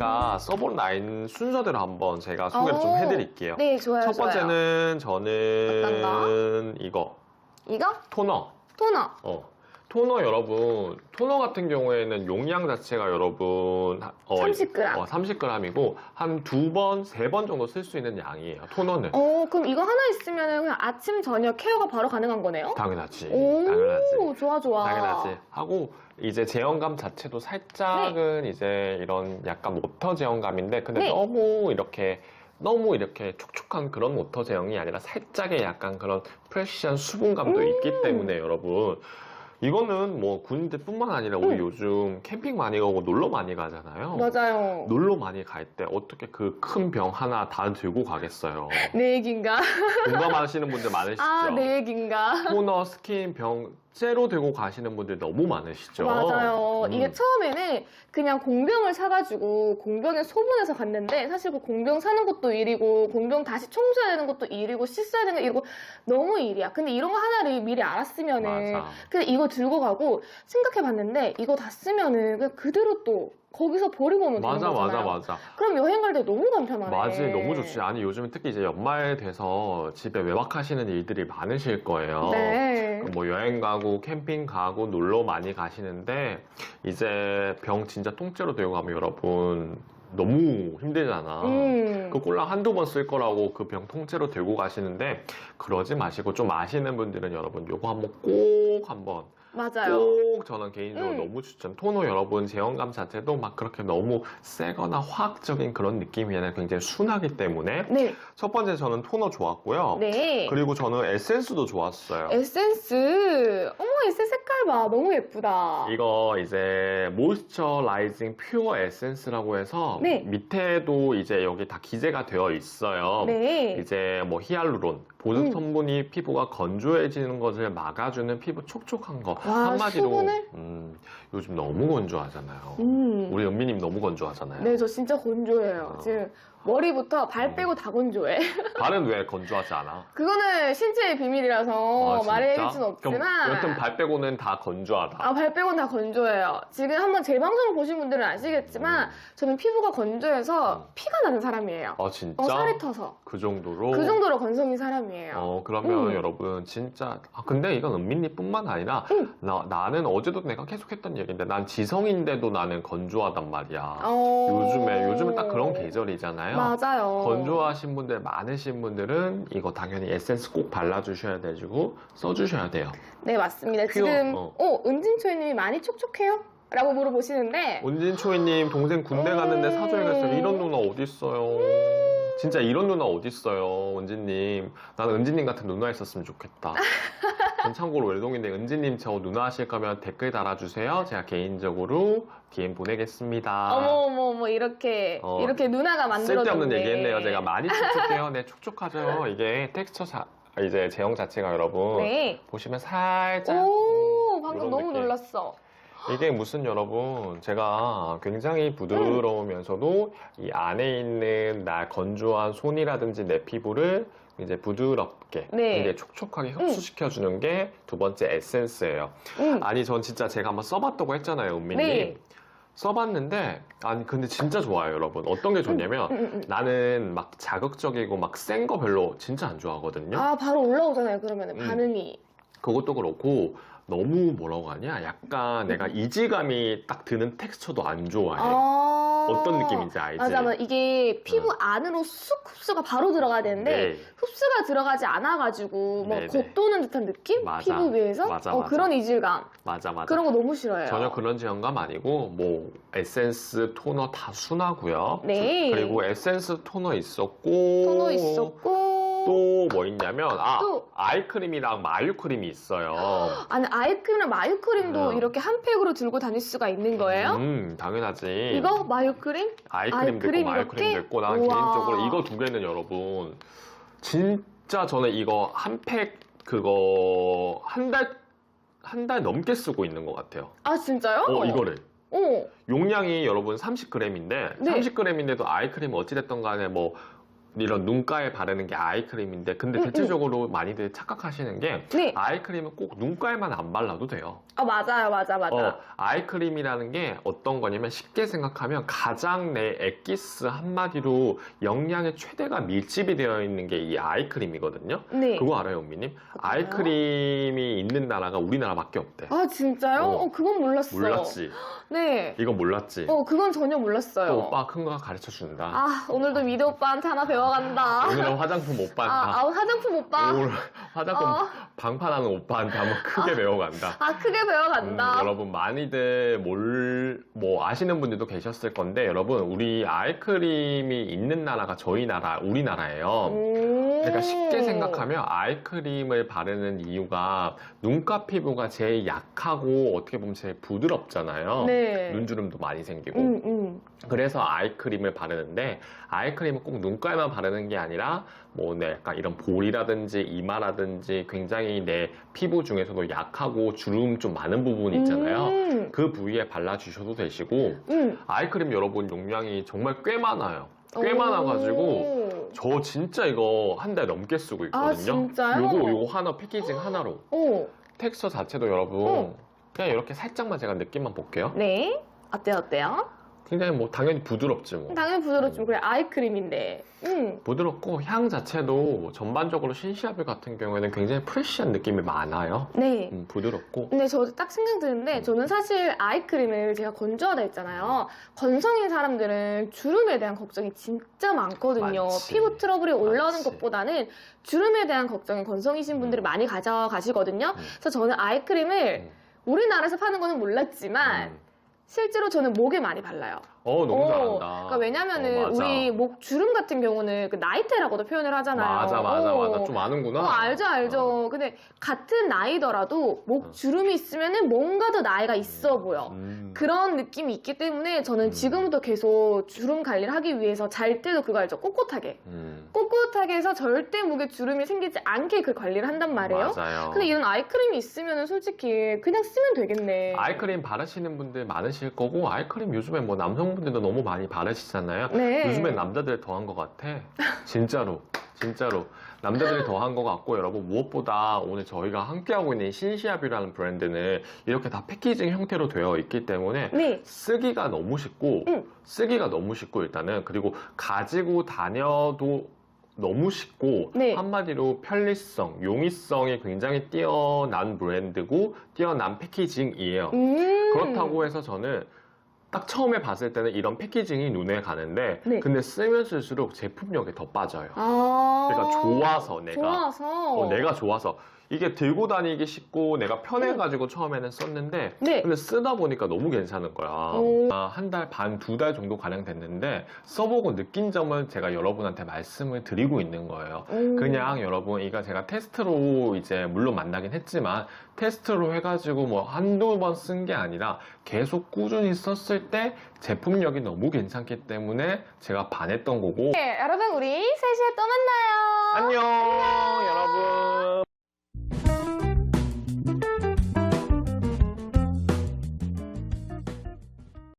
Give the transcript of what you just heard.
제가 써본 라인 순서대로 한번 제가 소개를 좀 오, 해드릴게요. 네, 좋아요. 첫 좋아요. 번째는 어떤 저는 이거 이거? 토너. 토너. 어. 토너 여러분, 토너 같은 경우에는 용량 자체가 여러분 어, 30g. 어, 30g이고 한 두 번, 세 번 정도 쓸 수 있는 양이에요. 토너는 어, 그럼 이거 하나 있으면 그냥 아침, 저녁 케어가 바로 가능한 거네요? 당연하지. 오, 당연하지. 좋아, 좋아. 당연하지. 하고 이제 제형감 자체도 살짝은 이제 이런 약간 모터 제형감인데 근데 네. 너무 이렇게 너무 이렇게 촉촉한 그런 모터 제형이 아니라 살짝의 약간 그런 프레시한 수분감도 음. 있기 때문에 여러분 이거는 뭐 군대뿐만 아니라 우리 음. 요즘 캠핑 많이 가고 놀러 많이 가잖아요. 맞아요. 놀러 많이 갈 때 어떻게 그 큰 병 하나 다 들고 가겠어요. 내 얘긴가? 공감하시는 분들 많으시죠? 아, 내 얘긴가? 토너, 스킨, 병 째로 들고 가시는 분들 너무 많으시죠? 맞아요. 음. 이게 처음에는 그냥 공병을 사가지고 공병에 소분해서 갔는데 사실 그 공병 사는 것도 일이고 공병 다시 청소해야 되는 것도 일이고 씻어야 되는 게 일이고 너무 일이야. 근데 이런 거 하나를 미리 알았으면은 맞아. 그냥 이거 들고 가고 생각해봤는데 이거 다 쓰면은 그냥 그대로 또 거기서 버리고 오면 맞아, 되는 맞아, 거잖아요. 맞아. 그럼 여행 갈 때 너무 간편하네. 맞지, 너무 좋지. 아니, 요즘 특히 이제 연말 돼서 집에 외박하시는 일들이 많으실 거예요. 네. 뭐 여행 가고 캠핑 가고 놀러 많이 가시는데 이제 병 진짜 통째로 들고 가면 여러분 너무 힘들잖아. 음. 그 꼴랑 한두 번 쓸 거라고 그 병 통째로 들고 가시는데 그러지 마시고 좀 아시는 분들은 여러분 요거 한번 꼭 한번 맞아요. 꼭 저는 개인적으로 음. 너무 추천. 토너 여러분 제형감 자체도 막 그렇게 너무 세거나 화학적인 그런 느낌이 아니라 굉장히 순하기 때문에 네. 첫 번째 저는 토너 좋았고요. 네. 그리고 저는 에센스도 좋았어요. 에센스. 어머, 에센스 색깔 봐. 너무 예쁘다. 이거 이제 모이스처라이징 퓨어 에센스라고 해서 네. 밑에도 이제 여기 다 기재가 되어 있어요. 네. 이제 뭐 히알루론 보습 음. 성분이 피부가 건조해지는 것을 막아주는 피부 촉촉한 거 와, 한마디로 수분을? 음, 요즘 너무 건조하잖아요. 음. 우리 은미님 너무 건조하잖아요. 네, 저 진짜 건조해요. 어. 지금 머리부터 발 빼고 다 건조해. 발은 왜 건조하지 않아? 그거는 신체의 비밀이라서 아? 말해줄 순 없지만. 여튼 발 빼고는 다 건조하다. 아, 발 빼고는 다 건조해요. 지금 한번 제 방송을 보신 분들은 아시겠지만, 음. 저는 피부가 건조해서 음. 피가 나는 사람이에요. 아 진짜? 어, 살이 터서. 그 정도로? 그 정도로 건성인 사람이에요. 어, 그러면 음. 여러분, 진짜. 아, 근데 이건 은민이뿐만 아니라, 음. 나, 나는 어제도 내가 계속 했던 얘기인데, 난 지성인데도 나는 건조하단 말이야. 어. 요즘에, 요즘에 딱 그런 계절이잖아요. 맞아요. 건조하신 분들, 많으신 분들은 이거 당연히 에센스 꼭 발라주셔야 되고, 써주셔야 돼요. 네, 맞습니다. 퓨어, 지금, 어. 어, 은진초이님이 많이 촉촉해요? 라고 물어보시는데, 온진초이님, 동생 군대 음. 갔는데 사줘야겠어요. 이런 누나 어딨어요. 진짜 이런 누나 어딨어요, 은지님. 나는 은지님 같은 누나 있었으면 좋겠다. 전 참고로 외동인데 은지님 저 누나 하실 거면 댓글 달아주세요. 제가 개인적으로 DM 보내겠습니다. 어머, 어머, 어머, 이렇게, 어, 이렇게 누나가 만들어준 쓸데없는 게. 얘기했네요. 제가 많이 촉촉해요. 네, 촉촉하죠. 이게 텍스처 자, 이제 제형 자체가 여러분 네. 보시면 살짝 오, 음, 방금 너무 느낌. 놀랐어. 이게 무슨 여러분 제가 굉장히 부드러우면서도 이 안에 있는 나 건조한 손이라든지 내 피부를 이제 부드럽게 네. 굉장히 촉촉하게 흡수시켜 주는 게 두 번째 에센스예요. 음. 아니 전 진짜 제가 한번 써봤다고 했잖아요, 은미님. 네. 써봤는데 아니 근데 진짜 좋아요, 여러분. 어떤 게 좋냐면 음, 음, 음. 나는 막 자극적이고 막 센 거 별로 진짜 안 좋아하거든요. 아, 바로 올라오잖아요, 그러면 은 음. 반응이. 그것도 그렇고 너무 뭐라고 하냐? 약간 내가 이질감이 딱 드는 텍스처도 안 좋아해. 아. 어떤 느낌인지 알지? 맞아, 맞아. 이게 피부 안으로 쑥 흡수가 바로 들어가야 되는데, 네. 흡수가 들어가지 않아가지고, 뭐, 네, 네. 겉도는 듯한 느낌? 맞아. 피부 위에서? 맞아, 어, 맞아. 그런 이질감. 맞아 맞아. 그런 거 너무 싫어해요. 전혀 그런 제형감 아니고 뭐 에센스 토너 다 순하고요. 네. 그리고 에센스 토너 있었고 토너 있었고. 또 뭐 있냐면 아 또. 아이크림이랑 마유크림이 있어요. 아니, 아이크림이랑 마유크림도 음. 이렇게 한 팩으로 들고 다닐 수가 있는 거예요? 음 당연하지. 이거? 마유크림? 아이크림도 아이크림 있고 마요크림도 이렇게? 있고 난 우와. 개인적으로 이거 두 개는 여러분 진짜 저는 이거 한 팩 그거 한 달 한 달 넘게 쓰고 있는 것 같아요. 아, 진짜요? 어 이거를 어. 용량이 여러분 30g인데 네. 30g인데도 아이크림 어찌됐든 간에 뭐 이런 눈가에 바르는 게 아이크림인데 근데 음, 대체적으로 많이들 착각하시는 게 네. 아이크림은 꼭 눈가에만 안 발라도 돼요. 아, 맞아요, 맞아, 맞아. 어, 아이크림이라는 게 어떤 거냐면 쉽게 생각하면 가장 내 엑기스 한마디로 영양의 최대가 밀집이 되어 있는 게 이 아이크림이거든요. 네. 그거 알아요, 은미님? 아이크림이 있는 나라가 우리나라밖에 없대. 아, 진짜요? 어. 어, 그건 몰랐어. 몰랐지? 네. 이거 몰랐지? 어, 그건 전혀 몰랐어요. 또 오빠 큰거 가르쳐 준다. 아, 오늘도 미드 오빠한테 하나 배워 간다. 오늘은 화장품 아, 오빠한테 아, 화장품 오빠. 오늘 화장품 어. 방판하는 오빠한테 한번 크게 배워간다. 아, 크게 배워간다. 음, 여러분 많이들 몰, 뭐 아시는 분들도 계셨을 건데 여러분 우리 아이크림이 있는 나라가 저희 나라, 우리나라예요. 오. 그러니까 쉽게 생각하면 아이크림을 바르는 이유가 눈가 피부가 제일 약하고 어떻게 보면 제일 부드럽잖아요. 네. 눈주름도 많이 생기고. 음, 음. 그래서 아이크림을 바르는데 아이크림은 꼭 눈가에만 바르는 게 아니라 뭐내 약간 이런 볼이라든지 이마라든지 굉장히 내 피부 중에서도 약하고 주름 좀 많은 부분이 있잖아요. 음, 그 부위에 발라주셔도 되시고 음. 아이크림 여러분 용량이 정말 꽤 많아요. 꽤 오. 많아가지고 저 진짜 이거 한 달 넘게 쓰고 있거든요. 아, 진짜요? 요거 요거 하나 패키징 하나로 오. 텍스처 자체도 여러분 어. 그냥 이렇게 살짝만 제가 느낌만 볼게요. 네. 어때요, 어때요? 굉장히 뭐 당연히 부드럽지 뭐. 당연히 부드럽지만 그래 아이크림인데. 음. 부드럽고 향 자체도 전반적으로 신시아빌 같은 경우에는 굉장히 프레쉬한 느낌이 많아요. 네. 음, 부드럽고 근데 저 딱 생각 드는데 저는 사실 아이크림을 제가 건조하다 했잖아요. 건성인 사람들은 주름에 대한 걱정이 진짜 많거든요. 많지. 피부 트러블이 올라오는 많지. 것보다는 주름에 대한 걱정이 건성이신 분들이 음. 많이 가져가시거든요. 음. 그래서 저는 아이크림을 음. 우리나라에서 파는 거는 몰랐지만 음. 실제로 저는 목에 많이 발라요. 어 너무 어, 잘한다. 그러니까 왜냐면은 어. 우리 목 주름 같은 경우는 그 나이테라고도 표현을 하잖아요. 맞아 맞아 어. 맞아 좀 아는구나. 어, 알죠, 알죠. 근데 같은 나이더라도 목 어. 주름이 있으면은 뭔가 더 나이가 있어 보여. 음. 그런 느낌이 있기 때문에 저는 음. 지금부터 계속 주름 관리를 하기 위해서 잘 때도 그거 알죠? 꼿꼿하게. 음. 꼿꼿하게 해서 절대 목에 주름이 생기지 않게 그 관리를 한단 말이에요. 맞아요. 근데 이런 아이크림이 있으면은 솔직히 그냥 쓰면 되겠네. 아이크림 바르시는 분들 많으실 거고 아이크림 요즘에 뭐 남성 분들도 너무 많이 바르시잖아요. 네. 요즘엔 남자들이 더한 것 같아. 진짜로. 진짜로. 남자들이 더 한 것 같고, 여러분, 무엇보다 오늘 저희가 함께하고 있는 신시아뷰라는 브랜드는 이렇게 다 패키징 형태로 되어 있기 때문에 네. 쓰기가 너무 쉽고, 응. 쓰기가 너무 쉽고, 일단은. 그리고 가지고 다녀도 너무 쉽고, 네. 한마디로 편리성, 용이성이 굉장히 뛰어난 브랜드고, 뛰어난 패키징이에요. 음. 그렇다고 해서 저는 딱 처음에 봤을 때는 이런 패키징이 눈에 가는데 네. 근데 쓰면 쓸수록 제품력이 더 빠져요. 아. 그러니까 좋아서 내가 좋아서. 어, 내가 좋아서 이게 들고 다니기 쉽고 내가 편해가지고 처음에는 썼는데 네. 근데 쓰다 보니까 너무 괜찮은 거야. 오. 한달 반, 두 달 정도 가량 됐는데 써보고 느낀 점을 제가 여러분한테 말씀을 드리고 있는 거예요. 음. 그냥 여러분 이거 제가 테스트로 이제 물론 만나긴 했지만 테스트로 해가지고 뭐 한두 번 쓴 게 아니라 계속 꾸준히 썼을 때 제품력이 너무 괜찮기 때문에 제가 반했던 거고 네, 여러분 우리 3시에 또 만나요. 안녕 여러분